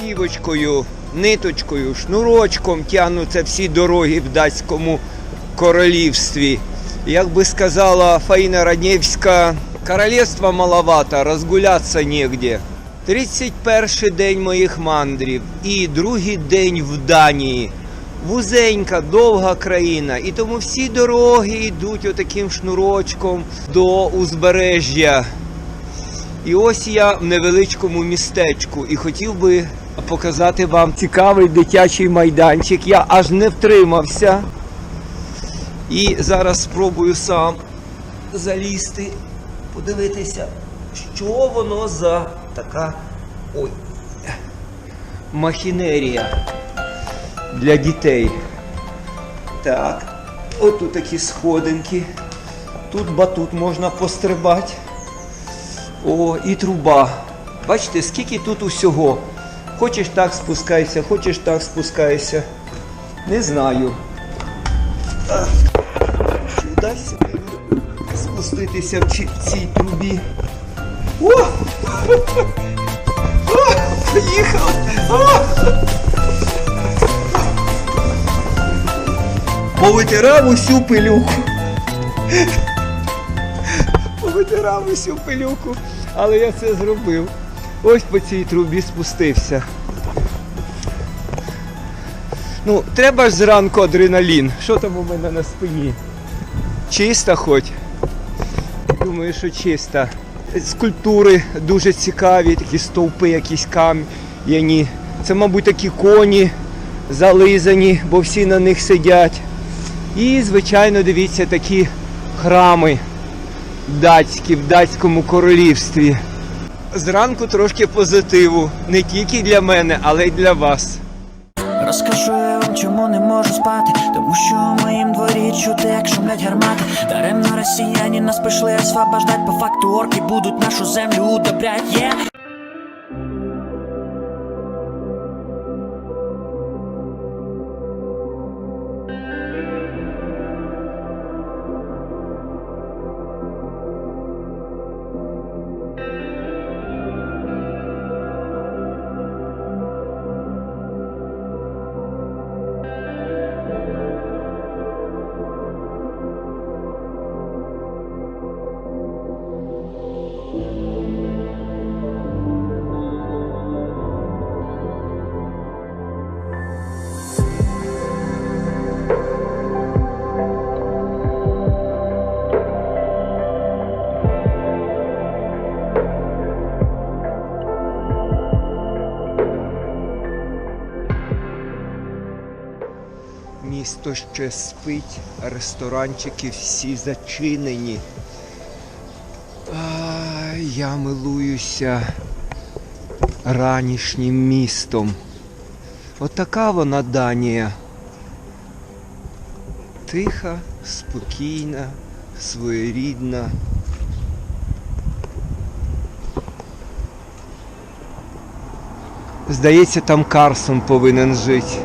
Сівочкою, ниточкою, шнурочком тягнуться всі дороги в датському королівстві. Як би сказала Фаїна Раднєвська, королівства маловато, розгулятися негде. 31 день моїх мандрів і другий день в Данії. Вузенька, довга країна, і тому всі дороги йдуть отаким шнурочком до узбережжя. І ось я в невеличкому містечку і хотів би показати вам цікавий дитячий майданчик. Я аж не втримався. І зараз спробую сам залізти, подивитися, що воно за така ой, махінерія для дітей. Так, от тут такі сходинки. Тут батут можна пострибати. О, і труба. Бачите, скільки тут усього. Хочеш так спускайся, хочеш так спускайся. Не знаю. Чи вдасться мені спуститися в цій трубі? О! Поїхав! Повитирав усю пилюку. Повитирав усю пилюку, але я це зробив. Ось по цій трубі спустився. Ну, треба ж зранку адреналін. Що там у мене на спині? Чиста хоч? Думаю, що чиста. Скульптури дуже цікаві, такі стовпи, якісь кам'яні. Це, мабуть, такі коні зализані, бо всі на них сидять. І, звичайно, дивіться, такі храми датські в датському королівстві. Зранку трошки позитиву. Не тільки для мене, але й для вас. Розкажу я вам, чому не можу спати, тому що у моїм дворі чути, як шумлять гармати. Даремно росіяні нас прийшли освобождать, по факту орки будуть нашу землю удобрять. Yeah. Місто ще спить, ресторанчики всі зачинені. А, я милуюся ранішнім містом. Отака вона Данія. Тиха, спокійна, своєрідна. Здається, там Карсон повинен жити.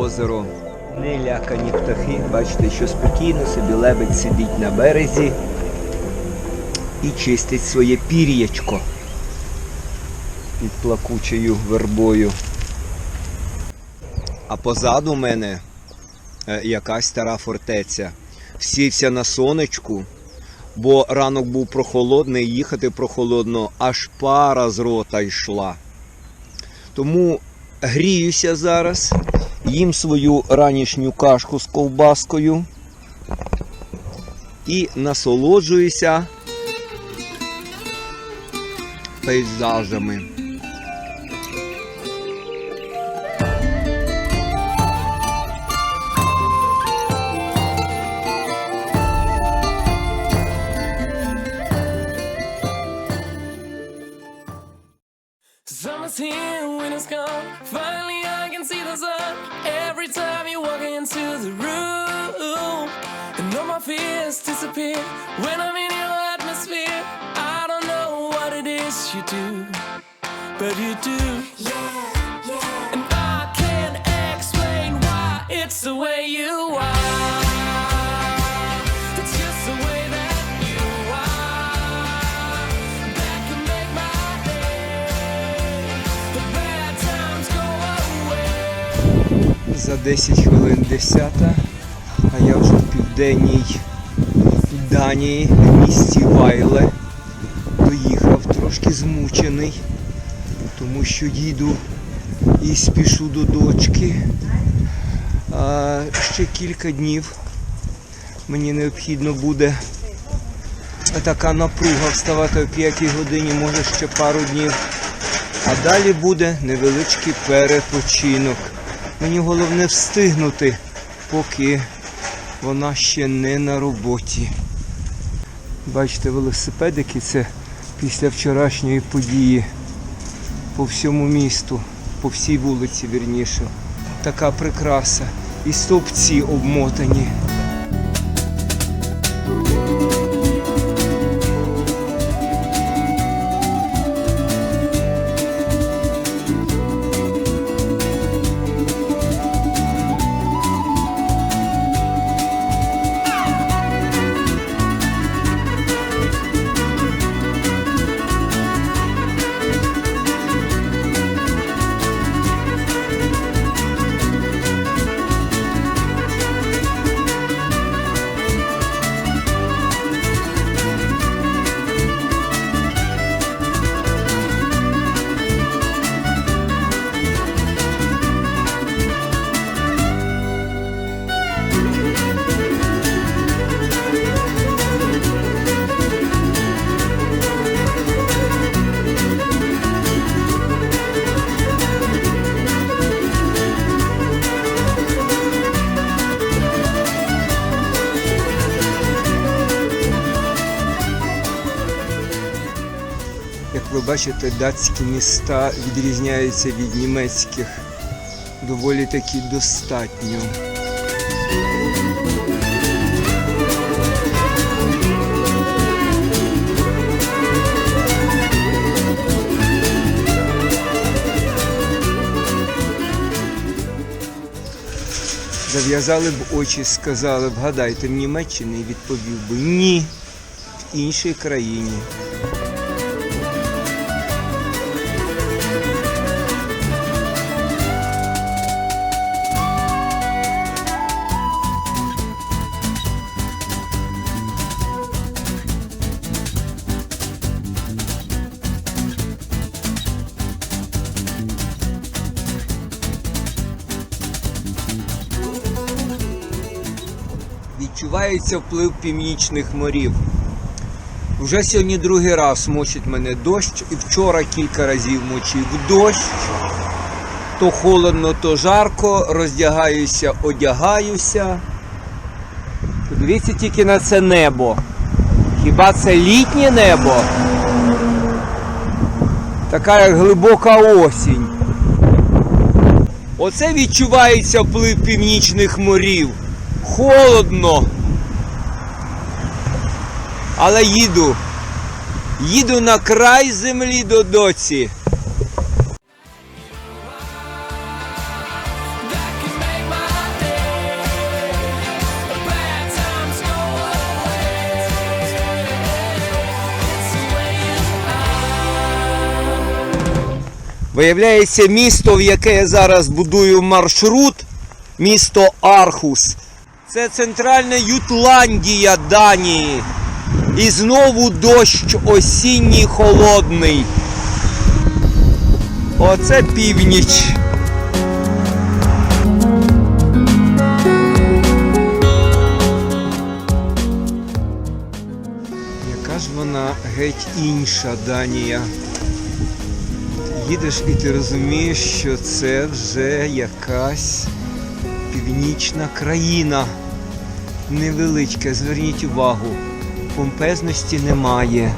Озеро. Нелякані птахи. Бачите, що спокійно собі лебедь сидить на березі і чистить своє пір'ячко під плакучою вербою. А позаду мене е, якась стара фортеця. Сівся на сонечку, бо ранок був прохолодний, їхати прохолодно, аж пара з рота йшла. Тому гріюся зараз, їм свою ранішню кашку з ковбаскою і насолоджуюся пейзажами. When I'm in your atmosphere. I don't know what it is you do, but you do. And I can't explain why it's the way you are. It's just the way that you are that can make my day. The bad times go away. За 10 хвилин 10, а я вже в південній Данії, в місті Вайле. Доїхав трошки змучений, тому що їду і спішу до дочки. А ще кілька днів мені необхідно буде така напруга вставати о 5 годині, може ще пару днів. А далі буде невеличкий перепочинок. Мені головне встигнути, поки вона ще не на роботі. Бачите, велосипедики це після вчорашньої події по всьому місту, по всій вулиці, вірніше. Така прикраса. І стовпці обмотані. Бачите, датські міста відрізняються від німецьких доволі таки достатньо. Зав'язали б очі, сказали б, гадайте, в Німеччині відповів би ні в іншій країні. Відчувається вплив північних морів. Вже сьогодні другий раз мочить мене дощ, і вчора кілька разів мочив дощ. То холодно, то жарко, роздягаюся, одягаюся. Подивіться тільки на це небо. Хіба це літнє небо? Така як глибока осінь. Оце відчувається вплив північних морів. Холодно. Але їду. Їду на край землі до доці. Виявляється, місто, в яке я зараз будую маршрут, місто Архус. Це центральна Ютландія Данії. І знову дощ осінній холодний. Оце північ. Яка ж вона геть інша Данія. Їдеш і ти розумієш, що це вже якась північна країна. Невеличка, зверніть увагу, помпезності немає.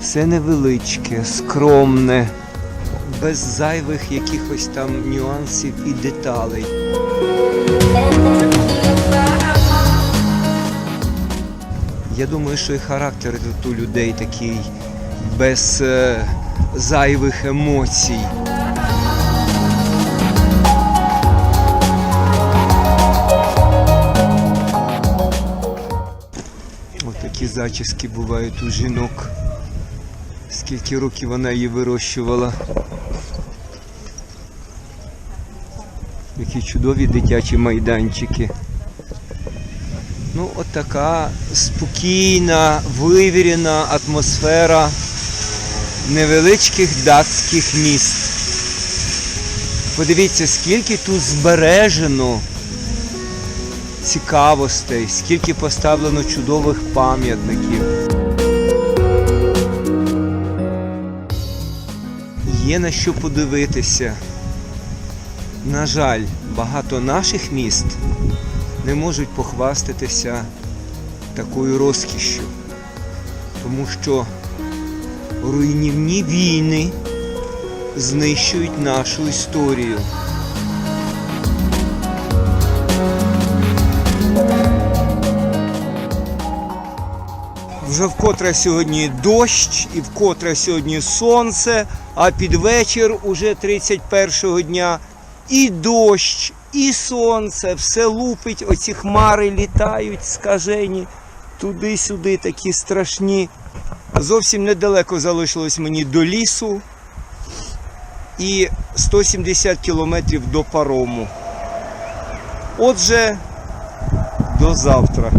Все невеличке, скромне, без зайвих якихось там нюансів і деталей. Я думаю, що і характер тут у людей такий без е, зайвих емоцій. Зачіски бувають у жінок. Скільки років вона її вирощувала. Які чудові дитячі майданчики. Ну, от така спокійна, вивірена атмосфера невеличких датських міст. Подивіться, скільки тут збережено цікавостей, скільки поставлено чудових пам'ятників. Є на що подивитися. На жаль, багато наших міст не можуть похвастатися такою розкішшю, тому що руйнівні війни знищують нашу історію. Вже вкотре сьогодні дощ і вкотре сьогодні сонце, а під вечір уже 31-го дня і дощ, і сонце, все лупить, оці хмари літають скажені туди-сюди такі страшні. Зовсім недалеко залишилось мені до лісу і 170 кілометрів до парому. Отже, до завтра.